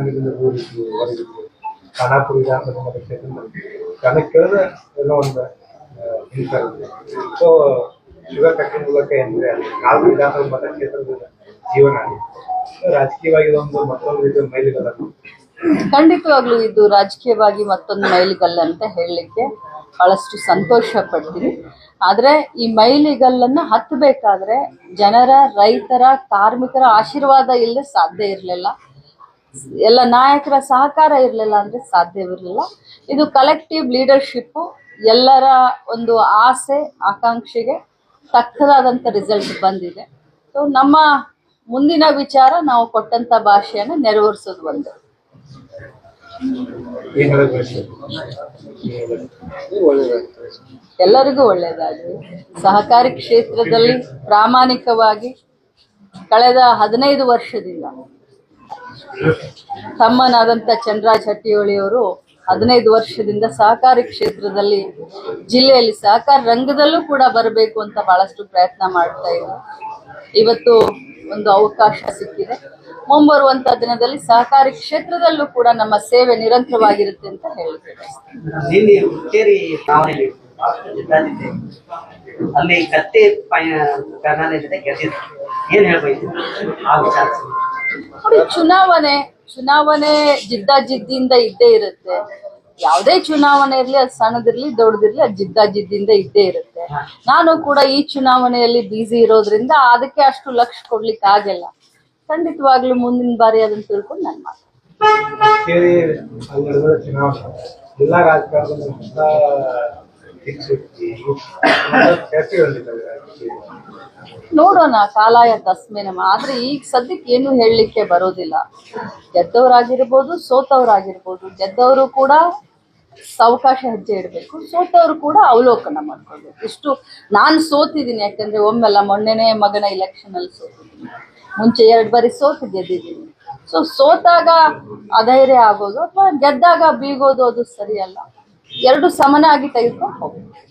ನನಗಿಂದ ಊರಿದ್ದು ಹೊರಗಿದ್ದು ಖಾನಾಪುರ ವಿಧಾನಸಭಾ ಕ್ಷೇತ್ರದಲ್ಲಿ ನನಗೆ ಕೇಳಿದ ಏನೋ ಒಂದು ಸೊ ಶುಗರ್ ಕಟ್ಟಿನ ಮೂಲಕ ಏನಿದೆ ನಾಲ್ಕು ವಿಧಾನಸಭಾ ಮತಕ್ಷೇತ್ರದ ಜೀವನ ರಾಜಕೀಯವಾಗಿ ಇದೊಂದು ಮತ್ತೊಂದು ರೀತಿಯ ಮೈಲಿಗಲ್ಲ. ಖಂಡಿತವಾಗ್ಲೂ ಇದು ರಾಜಕೀಯವಾಗಿ ಮತ್ತೊಂದು ಮೈಲಿಗಲ್ಲು ಅಂತ ಹೇಳಲಿಕ್ಕೆ ಬಹಳಷ್ಟು ಸಂತೋಷ ಪಡ್ತೀನಿ. ಆದರೆ ಈ ಮೈಲಿಗಲ್ಲನ್ನು ಹತ್ತಬೇಕಾದ್ರೆ ಜನರ, ರೈತರ, ಕಾರ್ಮಿಕರ ಆಶೀರ್ವಾದ ಇಲ್ಲದೆ ಸಾಧ್ಯ ಇರಲಿಲ್ಲ. ಎಲ್ಲ ನಾಯಕರ ಸಹಕಾರ ಇರಲಿಲ್ಲ ಅಂದ್ರೆ ಸಾಧ್ಯವಿರಲಿಲ್ಲ ಇದು ಕಲೆಕ್ಟಿವ್ ಲೀಡರ್ಶಿಪ್ಪು ಎಲ್ಲರ ಒಂದು ಆಸೆ ಆಕಾಂಕ್ಷೆಗೆ ತಕ್ಕದಾದಂಥ ರಿಸಲ್ಟ್ ಬಂದಿದೆ. ಸೊ ನಮ್ಮ ಮುಂದಿನ ವಿಚಾರ ನಾವು ಕೊಟ್ಟಂತ ಭಾಷೆಯನ್ನು ನೆರವೇರಿಸೋದು ಒಂದು. ಎಲ್ಲರಿಗೂ ಒಳ್ಳೆಯದಾಗಲಿ ಸಹಕಾರಿ ಕ್ಷೇತ್ರದಲ್ಲಿ ಪ್ರಾಮಾಣಿಕವಾಗಿ ಕಳೆದ ಹದಿನೈದು ವರ್ಷದಿಂದ ತಮ್ಮನಾದಂಥ ಚಂದ್ರರಾಜ್ ಹಟ್ಟಿಹೊಳಿಯವರು ಹದಿನೈದು ವರ್ಷದಿಂದ ಸಹಕಾರಿ ಕ್ಷೇತ್ರದಲ್ಲಿ ಜಿಲ್ಲೆಯಲ್ಲಿ ಸಹಕಾರ ರಂಗದಲ್ಲೂ ಕೂಡ ಬರಬೇಕು ಅಂತ ಬಹಳಷ್ಟು ಪ್ರಯತ್ನ ಮಾಡ್ತಾ ಇದ್ರು ಇವತ್ತು ಒಂದು ಅವಕಾಶ ಸಿಕ್ಕಿದೆ. ಮುಂಬರುವಂತ ದಿನದಲ್ಲಿ ಸಹಕಾರಿ ಕ್ಷೇತ್ರದಲ್ಲೂ ಕೂಡ ನಮ್ಮ ಸೇವೆ ನಿರಂತರವಾಗಿರುತ್ತೆ ಅಂತ ವಿಚಾರ. ಚುನಾವಣೆ ಚುನಾವಣೆ ಜಿದ್ದಾಜಿದ್ದಿಂದ ಇದ್ದೇ ಇರುತ್ತೆ. ಯಾವುದೇ ಚುನಾವಣೆ ಇರಲಿ, ಅದು ಸಣ್ಣದಿರ್ಲಿ, ದೊಡ್ಡದಿರ್ಲಿ, ಅದು ಜಿದ್ದಾಜಿದ್ದಿಂದ ಇದ್ದೇ ಇರುತ್ತೆ. ನಾನು ಕೂಡ ಈ ಚುನಾವಣೆಯಲ್ಲಿ ಬ್ಯುಸಿ ಇರೋದ್ರಿಂದ ಅದಕ್ಕೆ ಅಷ್ಟು ಲಕ್ಷ ಕೊಡ್ಲಿಕ್ಕೆ ಆಗಲ್ಲ. ಖಂಡಿತವಾಗ್ಲೂ ಮುಂದಿನ ಬಾರಿ ಅದನ್ನ ತಿಳ್ಕೊಂಡು ನಾನು ನಡೆದ ಚುನಾವಣೆ. ಎಲ್ಲ ನೋಡೋಣ ಕಾಲಾಯ ತಸ್ಮೆ ನಮ್ಮ ಆದ್ರೆ ಈಗ ಸದ್ಯಕ್ಕೆ ಏನು ಹೇಳಲಿಕ್ಕೆ ಬರೋದಿಲ್ಲ. ಗೆದ್ದವರಾಗಿರ್ಬೋದು, ಸೋತವರಾಗಿರ್ಬೋದು. ಗೆದ್ದವರು ಕೂಡ ಸಾವಕಾಶ ಹೆಜ್ಜೆ ಇಡಬೇಕು. ಸೋತವರು ಕೂಡ ಅವಲೋಕನ ಮಾಡ್ಕೊಳ್ಬೇಕು. ಇಷ್ಟು ನಾನು ಸೋತಿದ್ದೀನಿ, ಯಾಕಂದ್ರೆ ಒಮ್ಮೆಲ್ಲ ಮೊನ್ನೆನೇ ಮಗನ ಇಲೆಕ್ಷನ್ ಅಲ್ಲಿ ಸೋತಿದ್ದೀನಿ. ಮುಂಚೆ ಎರಡು ಬಾರಿ ಸೋತು ಗೆದ್ದಿದ್ದೀನಿ. ಸೊ ಸೋತಾಗ ಅಧೈರ್ಯ ಆಗೋದು ಅಥವಾ ಗೆದ್ದಾಗ ಬೀಗೋದು ಅದು ಸರಿಯಲ್ಲ. ಎರಡು ಸಮನಾಗಿ ತೆಗೆದುಕೊಂಡು ಹೋಗ್ಬೇಕು